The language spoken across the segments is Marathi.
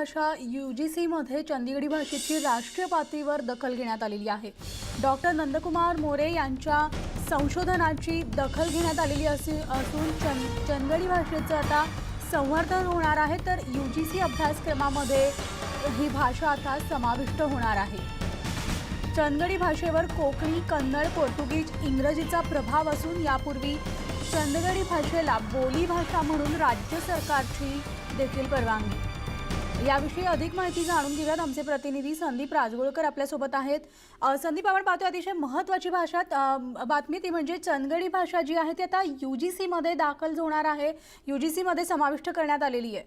भाषा यू जी सीमध्ये चंदीगडी भाषेची राष्ट्रीय पातळीवर दखल घेण्यात आलेली आहे. डॉक्टर नंदकुमार मोरे यांच्या संशोधनाची दखल घेण्यात आलेली असी असून चंद चंदगडी भाषेचं आता संवर्धन होणार आहे तर यू जी सी अभ्यासक्रमामध्ये ही भाषा आता समाविष्ट होणार आहे. चंदगडी भाषेवर कोकणी कन्नड पोर्तुगीज इंग्रजीचा प्रभाव असून यापूर्वी चंदगडी भाषेला बोली भाषा म्हणून राज्य सरकारची देखील परवानगी. याविषयी अधिक माहिती जाणून घेऊयात. आमचे प्रतिनिधी संदीप राजगोळकर आपल्यासोबत आहेत. संदीप आपण पाहतोय अतिशय महत्त्वाची भाषा बातमी ती म्हणजे चंदगडी भाषा जी आहे ती आता यू जी सीमध्ये दाखल होणार आहे. यू जी सीमध्ये समाविष्ट करण्यात आलेली आहे.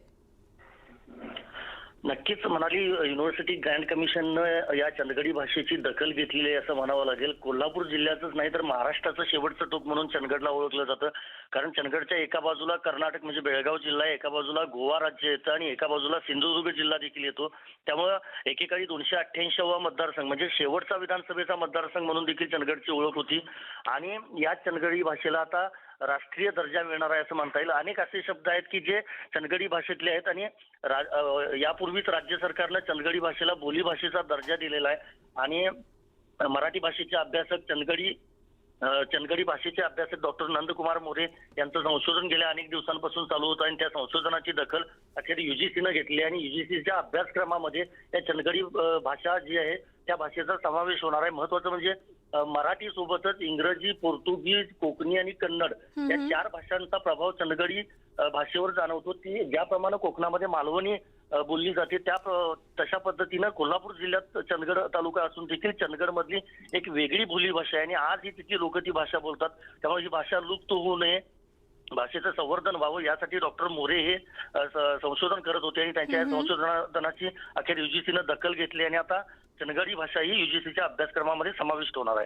नक्कीच म्हणाली युनिव्हर्सिटी ग्रँड कमिशननं या चंदगडी भाषेची दखल घेतलेली आहे असं म्हणावं लागेल. कोल्हापूर जिल्ह्याचंच नाही तर महाराष्ट्राचं शेवटचं टोक म्हणून चंदगडला ओळखलं जातं. कारण चंदगडच्या एका बाजूला कर्नाटक म्हणजे बेळगाव जिल्हा आहे एका बाजूला गोवा राज्य येतं आणि एका बाजूला सिंधुदुर्ग जिल्हा देखील येतो. त्यामुळं एकेकाळी दोनशे अठ्ठ्याऐंशीवा मतदारसंघ म्हणजे शेवटचा विधानसभेचा मतदारसंघ म्हणून देखील चंदगडची ओळख होती. आणि या चंदगडी भाषेला आता राष्ट्रीय दर्जा मिळणार आहे असं म्हणता येईल. अनेक असे शब्द आहेत की जे चंदगडी भाषेतले आहेत आणि रा- यापूर्वीच राज्य सरकारनं चंदगडी भाषेला बोली भाषेचा दर्जा दिलेला आहे. आणि मराठी भाषेचे अभ्यासक चंदगडी चंदगडी भाषेचे अभ्यासक डॉक्टर नंदकुमार मोरे यांचं संशोधन गेल्या अनेक दिवसांपासून चालू होतं आणि त्या संशोधनाची दखल अखेर युजीसीनं घेतली आणि युजीसीच्या अभ्यासक्रमामध्ये या चंदगडी भाषा जी आहे त्या भाषेचा समावेश होणार आहे. महत्वाचं म्हणजे मराठी सोबतच इंग्रजी पोर्तुगीज कोकणी आणि कन्नड या चार भाषांचा प्रभाव चंदगडी भाषेवर जाणवतो. ती ज्याप्रमाणे कोकणामध्ये मालवणी बोलली जाते. त्या तशा पद्धतीनं कोल्हापूर जिल्ह्यात चंदगड तालुका असून देखील चंदगड मधली एक वेगळी बोली भाषा आहे आणि आज ही तिथली लोक ती भाषा बोलतात. त्यामुळे ही भाषा लुप्त होऊ नये. भाषेचं संवर्धन व्हावं यासाठी डॉक्टर मोरे हे संशोधन करत होते आणि त्यांच्या संशोधनाची अखेर युजीसीनं दखल घेतली आणि आता चंदगडी भाषा ही युजीसीच्या अभ्यासक्रमामध्ये समाविष्ट होणार आहे.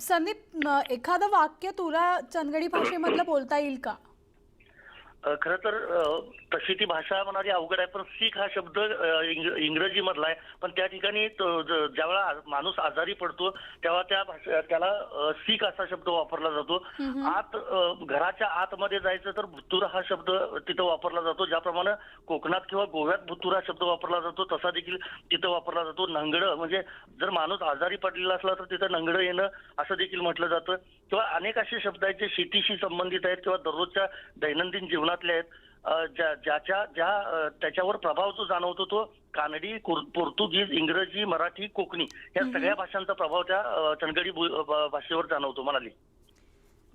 संदीप एखादं वाक्य तुला चंदगडी भाषेमधलं बोलता येईल का? खरं तर तशी ती भाषा म्हणाली अवघड आहे पण सीख हा शब्द अ, इंग- इंग्रजीमधला आहे पण त्या ठिकाणी ज्यावेळा माणूस आजारी पडतो तेव्हा त्या भाषा त्याला सीख असा शब्द वापरला जातो. आत घराच्या आतमध्ये जायचं तर भुत्तुरा हा शब्द तिथं वापरला जातो. ज्याप्रमाणे कोकणात किंवा गोव्यात भुत्तुरा शब्द वापरला जातो तसा देखील तिथं वापरला जातो. नंगडं म्हणजे जर माणूस आजारी पडलेला असला तर तिथं नंगडं येणं असं देखील म्हटलं जातं. किंवा अनेक असे शब्द आहेत जे शेतीशी संबंधित आहेत किंवा दररोजच्या दैनंदिन जीवनातले आहेत. ज्या ज्याच्या ज्या त्याच्यावर प्रभाव जो जाणवतो तो कानडी पोर्तुगीज इंग्रजी मराठी कोकणी या सगळ्या भाषांचा प्रभाव त्या चंदगडी ब- भाषेवर जाणवतो. म्हणाली.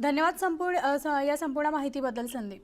धन्यवाद संपूर्ण या संपूर्ण माहितीबद्दल संदीप.